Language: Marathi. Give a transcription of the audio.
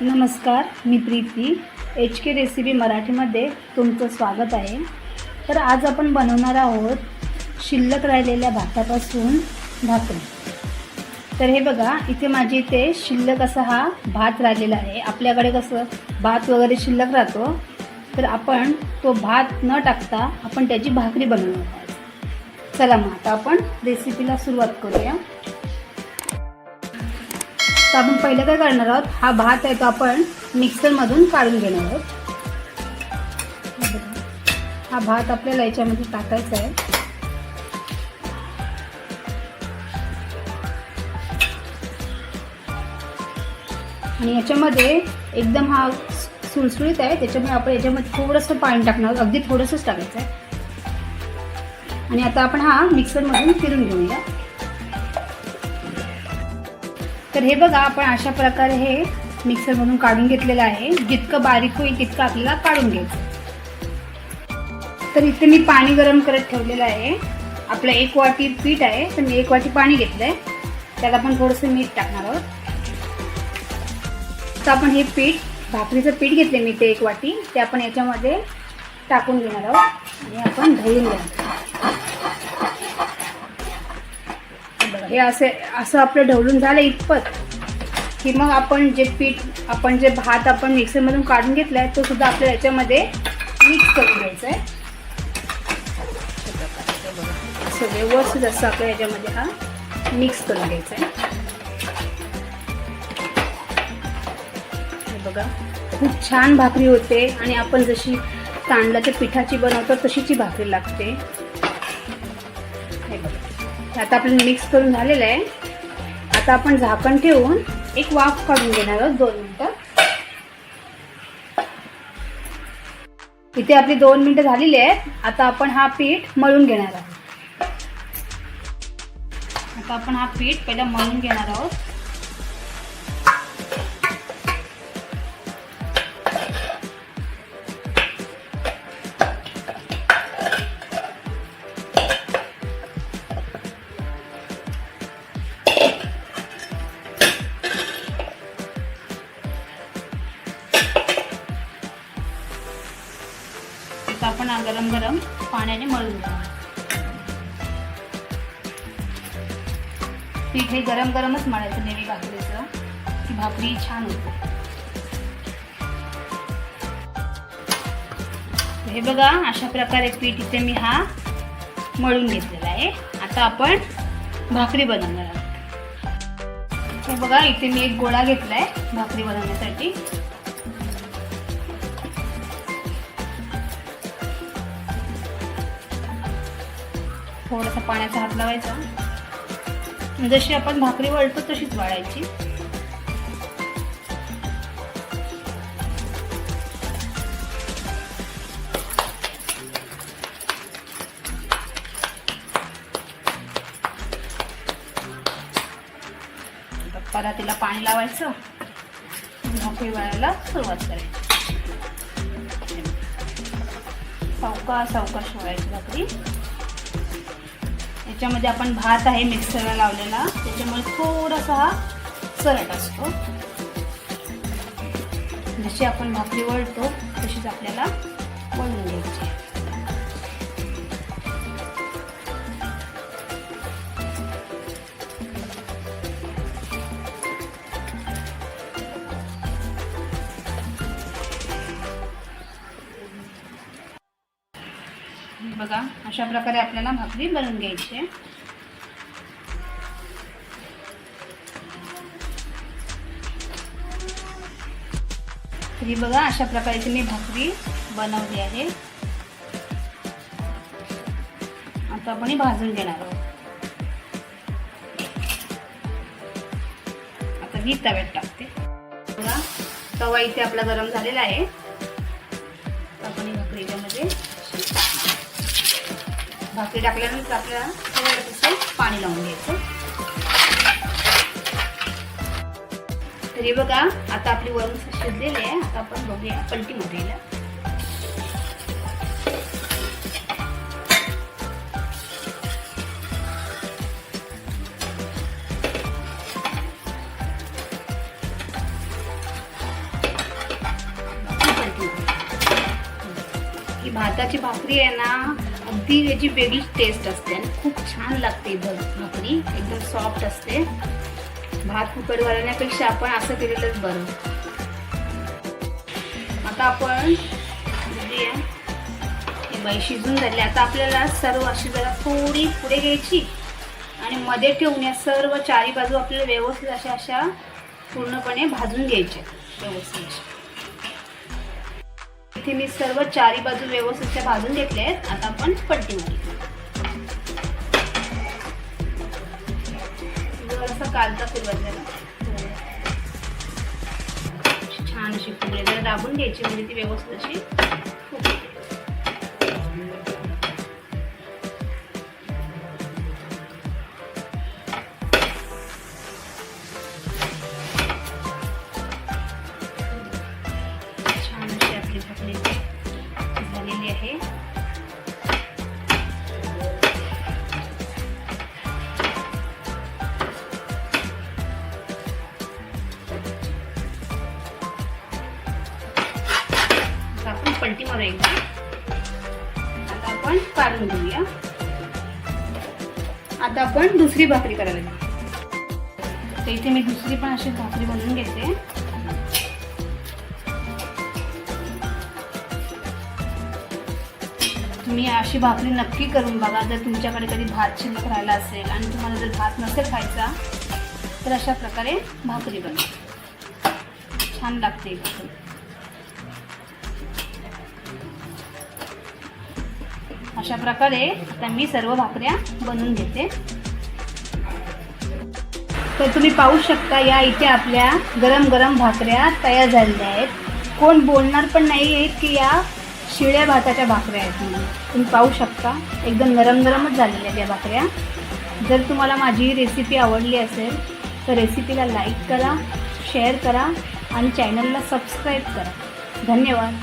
नमस्कार मी प्रीती. एच के रेसिपी मराठीमध्ये तुमचं स्वागत आहे. तर आज आपण बनवणार आहोत शिल्लक राहिलेल्या भातापासून भाकरी. तर हे बघा इथे माझी इथे शिल्लक असा हा भात राहिलेला आहे. आपल्याकडे कसं भात वगैरे शिल्लक राहतो. तर आपण तो भात न टाकता आपण त्याची भाकरी बनवणार आहोत. चला मग आता आपण रेसिपीला सुरुवात करूया. तर आपण पहिलं काय करणार आहोत? हा भात आहे तो आपण मिक्सरमधून काढून घेणार आहोत. हा भात आपल्याला याच्यामध्ये टाकायचा आहे. आणि याच्यामध्ये एकदम हा सुळसुळीत आहे त्याच्यामुळे आपण याच्यामध्ये थोडंसं पाणी टाकणार आहोत. अगदी थोडंसंच टाकायचं आहे. आणि आता आपण हा मिक्सरमधून फिरून घेऊया. तर हे बघा आपण अशा प्रकारे हे मिक्सरमधून काढून घेतलेलं आहे. जितकं बारीक होईल तितकं आपल्याला काढून घ्यायचं. तर इथे मी पाणी गरम करत ठेवलेलं आहे. आपलं एक वाटी पीठ आहे तर मी एक वाटी पाणी घेतलं आहे त्याला आपण थोडंसं मीठ टाकणार आहोत. तर आपण हे पीठ भाकरीचं पीठ घेतले मी ते एक वाटी. ते आपण याच्यामध्ये टाकून घेणार आहोत. आणि आपण ढवळून घेणार बघा हे असे असं आपलं ढवळून झालं इतपत की मग आपण जे पीठ आपण जे भात आपण मिक्सरमधून काढून घेतला आहे तो सुद्धा आपल्या याच्यामध्ये मिक्स करून घ्यायचा आहे असं व्यवस्थित असं आपल्या याच्यामध्ये हा मिक्स करून घ्यायचा आहे हे बघा खूप छान भाकरी होते आणि आपण जशी तांदळाच्या पिठाची बनवतो तशीची भाकरी लागते. हे बघा. आता आपलं मिक्स करून झालेलं आहे. आता आपण झाकण ठेवून एक वाफ काढून घेणार आहोत दोन मिनटं. इथे आपली दोन मिनटं झालेली आहेत. आता आपण हा पीठ मळून घेणार आहोत. आता आपण हा पीठ पहिला मळून घेणार आहोत. आपण गरम गरम पाण्याने मळून घेणार पीठ हे गरम गरमच मळायचं नेहमी भाकरीचं. की भाकरी छान होते. हे बघा अशा प्रकारे पीठ इथे मी हा मळून घेतलेला आहे. आता आपण भाकरी बनवणार आहोत. हे बघा इथे मी एक गोळा घेतलाय भाकरी बनवण्यासाठी. थोडासा पाण्याचा हात लावायचा. जशी आपण भाकरी वळतो तशीच वळायची. परातीला पाणी लावायचं. भाकरी वळायला सुरुवात करायची. सावका सावकाश वळायची भाकरी. ह्याच्यामध्ये आपण भात आहे मिक्सरला लावलेला. त्याच्यामुळे थोडासा हा सरट असतो. जशी आपण भाकरी वळतो तशीच आपल्याला वळून घ्यायची बघा अशा प्रकारे आपल्याला भाकरी बनवून घ्यायची आहे. तरी बघा अशा प्रकारे मी भाकरी बनवली आहे. आता आपण भाजून घेणार आहोत. आता ही तव्यात टाकते. बघा तवा इथे आपला गरम झालेला आहे. आपण भाकरी याच्यामध्ये भाकरी टाकल्यानंतर आपल्याला पाणी लावून घ्यायचं. तरी बघा आता आपली वरून शिजलेली आहे. आता आपण बघूया पलटी मोठीला भाताची भाकरी आहे ना अगदी याची वेगळीच टेस्ट असते आणि खूप छान लागते भाकरी एकदम सॉफ्ट असते. भात कुकर घालण्यापेक्षा आपण असं केलेलंच बरं. आता आपण हे बाई शिजून झाली. आता आपल्याला सर्व अशी जरा थोडी पुढे घ्यायची आणि मध्ये ठेवून या सर्व चारी बाजू आपल्याला व्यवस्थित अशा अशा पूर्णपणे भाजून घ्यायच्या. व्यवस्थित अशा. इथे मी सर्व चारी बाजू व्यवस्थित भाजून घेतल्या आहेत. आता आपण पट्टी मारू. जरासा कालचा फिरवायचा छान अशी फुगली जरा दाबून घ्यायची म्हणजे ती व्यवस्थित अशी पलटी मारू आता आपण काढून घेऊया. आता आपण दुसरी भाकरी करायला घेऊ तर इथे मी दुसरी पण अशी भाकरी बनवून घेते. तुम्ही अशी भाकरी नक्की करून बघा. जर तुमच्याकडे कधी भात शिल्लक राहिला असेल आणि तुम्हाला जर भात नसेल खायचा तर अशा प्रकारे भाकरी बनवा. छान लागते. भाकरी अशा प्रकारे आता मी सर्व भाकऱ्या बनवून घेते. तर तुम्ही पाहू शकता या इथे आपल्या गरम गरम भाकऱ्या तयार झालेल्या आहेत. कोण बोलणार पण नाही आहेत की या शिळ्या भाताच्या भाकऱ्या आहेत म्हणून. तुम्ही पाहू शकता एकदम गरम गरमच झालेल्या आहेत या भाकऱ्या. जर तुम्हाला माझी रेसिपी आवडली असेल तर रेसिपीला लाईक करा शेअर करा आणि चॅनलला सबस्क्राईब करा. धन्यवाद.